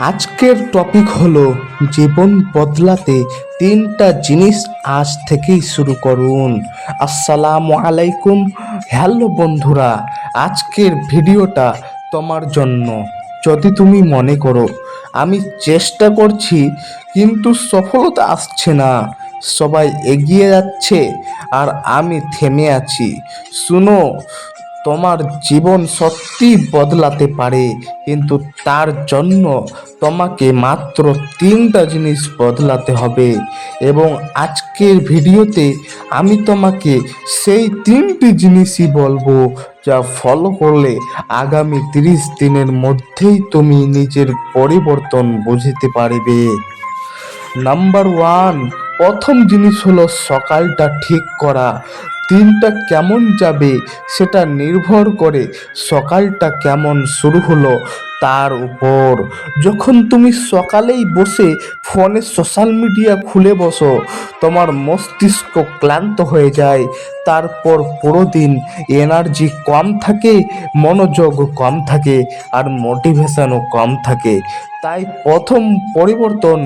আজকের টপিক হলো জীবন বদলাতে তিনটা জিনিস আজ থেকেই শুরু করুন। আসসালামু আলাইকুম। হ্যালো বন্ধুরা, আজকের ভিডিওটা তোমার জন্য। যদি তুমি মনে করো, আমি চেষ্টা করছি, কিন্তু সফলতা আসছে না। সবাই এগিয়ে যাচ্ছে আর আমি থেমে আছি। শুনো তোমার জীবন সত্যি বদলাতে পারে, কিন্তু তার জন্য তোমাকে মাত্র তিনটা জিনিস বদলাতে হবে। এবং আজকের ভিডিওতে আমি তোমাকে সেই তিনটি জিনিসই বলব, যা ফলো করলে আগামী তিরিশ দিনের মধ্যেই তুমি নিজের পরিবর্তন বুঝতে পারবে। নাম্বার ওয়ান প্রথম জিনিস হলো সকালটা ঠিক করা। দিনটা কেমন যাবে সেটা নির্ভর করে সকালটা কেমন শুরু হলো তার উপর। যখন তুমি সকালেই বসে ফোনে সোশ্যাল মিডিয়া খুলে বসো, তোমার মস্তিষ্ক ক্লান্ত হয়ে যায়। তারপর পুরো দিন এনার্জি কম থাকে, মনোযোগ কম থাকে, আর মোটিভেশনও কম থাকে। তাই প্রথম পরিবর্তন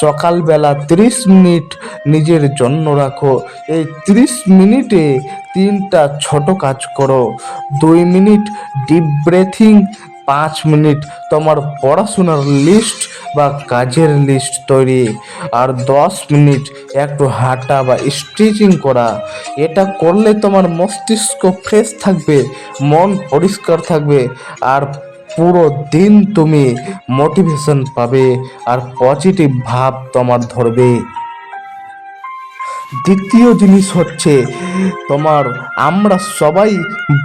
সকালবেলা তিরিশ মিনিট নিজের জন্য রাখো। এই তিরিশ মিনিটে তিনটা ছোট কাজ করো। দুই মিনিট ডিপ ব্রেথিং পাঁচ মিনিট তোমার পড়াশোনার লিস্ট বা কাজের লিস্ট তৈরি। আর দশ মিনিট একটু হাঁটা বা স্ট্রেচিং করা। এটা করলে তোমার মস্তিষ্ক ফ্রেশ থাকবে, মন পরিষ্কার থাকবে, আর পুরো দিন তুমি মোটিভেশন পাবে, আর পজিটিভ ভাব তোমার ধরবে। দ্বিতীয় জিনিস হচ্ছে, তোমার আমরা সবাই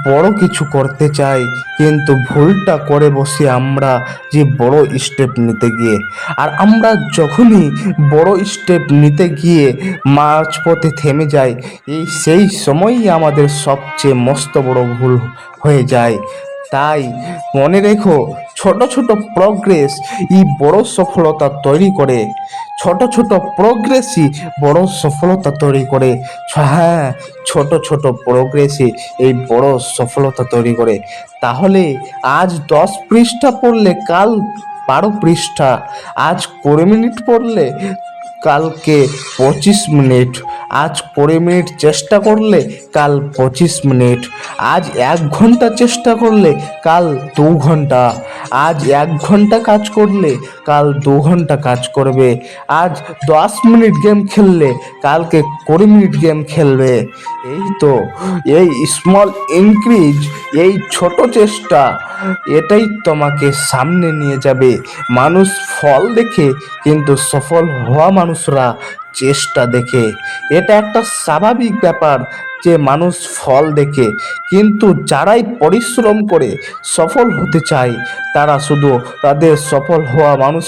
বড় কিছু করতে চাই, কিন্তু ভুলটা করে বসে আমরা যে বড় স্টেপ নিতে গিয়ে। আর আমরা যখনই বড় স্টেপ নিতে গিয়ে মাঝপথে থেমে যাই, এই সেই সময়ই আমাদের সবচেয়ে মস্ত বড় ভুল হয়ে যায়। তাই মনে রেখো, ছোট ছোট প্রগ্রেস ই বড় সফলতা তৈরি করে। ছোট ছোট প্রগ্রেসই বড় সফলতা তৈরি করে। হ্যাঁ ছোট ছোট প্রগ্রেসই এই বড় সফলতা তৈরি করে। তাহলে আজ দশ পৃষ্ঠা পড়লে কাল বারো পৃষ্ঠা। আজ কুড়ি মিনিট পড়লে কালকে পঁচিশ মিনিট। আজ কুড়ি মিনিট চেষ্টা করলে কাল পঁচিশ মিনিট। আজ এক ঘণ্টা চেষ্টা করলে কাল দু ঘণ্টা। আজ এক ঘণ্টা কাজ করলে কাল দু ঘণ্টা কাজ করবে। আজ দশ মিনিট গেম খেললে কালকে কুড়ি মিনিট গেম খেলবে। এই তো, এই স্মল ইনক্রিজ এই ছোট চেষ্টা, এটাই তোমাকে সামনে নিয়ে যাবে। মানুষ ফল দেখে কিন্তু সফল হওয়া মানুষরা চেষ্টা দেখে। এটা একটা স্বাভাবিক ব্যাপার যে মানুষ ফল দেখে, কিন্তু যারাই পরিশ্রম করে সফল হতে চায়, তারা শুধু তাদের সফল হওয়া মানুষ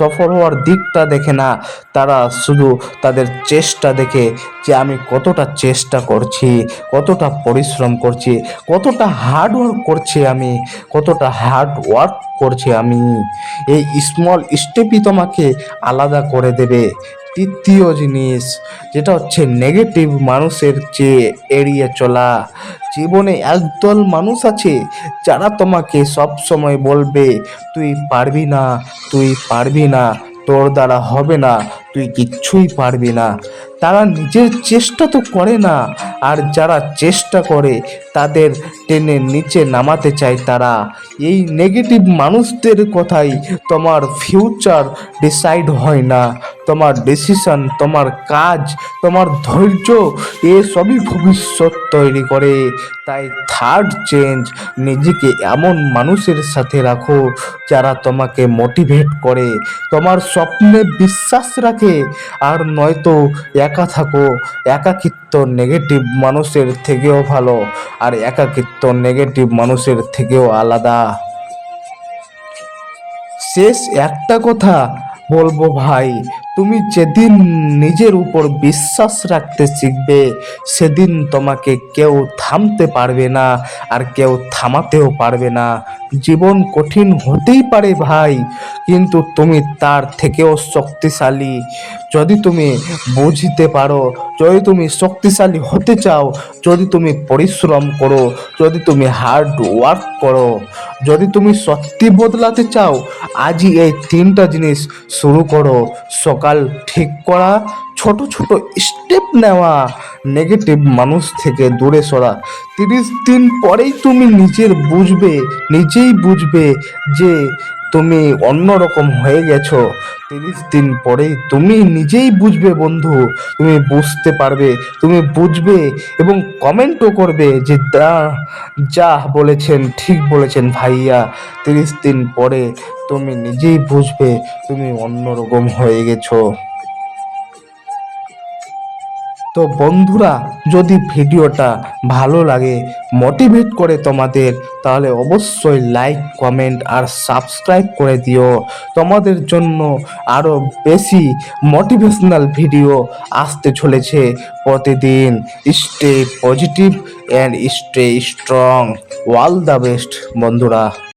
সফল হওয়ার দিকটা দেখে না, তারা শুধু তাদের চেষ্টা দেখে যে আমি কতটা চেষ্টা করছি, কতটা পরিশ্রম করছি, কতটা হার্ডওয়ার্ক করছি আমি, কতটা হার্ড ওয়ার্ক করছি আমি। এই স্মল স্টেপই তোমাকে আলাদা করে দেবে। তৃতীয় জিনিস, যেটা হচ্ছে নেগেটিভ মানুষের চেয়ে এড়িয়ে চলা। জীবনে একদল মানুষ আছে, যারা তোমাকে সব সময় বলবে, তুই পারবি না, তুই পারবি না, তোর দ্বারা হবে না তুই কিচ্ছুই পারবি না। তারা নিজের চেষ্টা তো করে না, আর যারা চেষ্টা করে, তাদের টেনে নিচে নামাতে চায় তারা। এই নেগেটিভ মানুষদের কথাই তোমার ফিউচার ডিসাইড হয় না। তোমার ডিসিশন তোমার কাজ, তোমার ধৈর্য এসবই ভবিষ্যৎ তৈরি করে। তাই থার্ড চেঞ্জ নিজেকে এমন মানুষের সাথে রাখো যারা তোমাকে মোটিভেট করে। তোমার স্বপ্নে বিশ্বাস রাখে আর নয়তো একা থাকো। একাকিত্ব নেগেটিভ মানুষের থেকেও ভালো। আর একাকিত্ব নেগেটিভ মানুষের থেকেও আলাদা। শেষ একটা কথা বলব ভাই, তুমি যেদিন নিজের উপর বিশ্বাস রাখতে শিখবে, সেদিন তোমাকে কেউ থামতে পারবে না, আর কেউ থামাতেও পারবে না। জীবন কঠিন হতেই পারে ভাই, কিন্তু তুমি তার থেকেও শক্তিশালী। যদি তুমি বুঝতে পারো, যদি তুমি শক্তিশালী হতে চাও, যদি তুমি পরিশ্রম করো, যদি তুমি হার্ড ওয়ার্ক করো, যদি তুমি সত্যি বদলাতে চাও, আজই এই তিনটা জিনিস শুরু করো। সকাল ঠিক করা ছোট ছোট স্টেপ নেওয়া নেগেটিভ মানুষ থেকে দূরে সরা। তিরিশ দিন পরেই তুমি নিজের বুঝবে, নিজেই বুঝবে যে তুমি অন্যরকম হয়ে গেছো। তিরিশ দিন পরেই তুমি নিজেই বুঝবে বন্ধু, তুমি বুঝতে পারবে, তুমি বুঝবে এবং কমেন্টও করবে যে দা যা বলেছেন, ঠিক বলেছেন ভাইয়া। তিরিশ দিন পরে তুমি নিজেই বুঝবে, তুমি অন্যরকম হয়ে গেছো। তো বন্ধুরা, যদি ভিডিওটা ভালো লাগে মোটিভেট করে তোমাদের, তাহলে অবশ্যই লাইক কমেন্ট আর সাবস্ক্রাইব করে দিও। তোমাদের জন্য আরও বেশি মোটিভেশনাল ভিডিও আসতে চলেছে প্রতিদিন। Stay positive and stay strong all the best বন্ধুরা।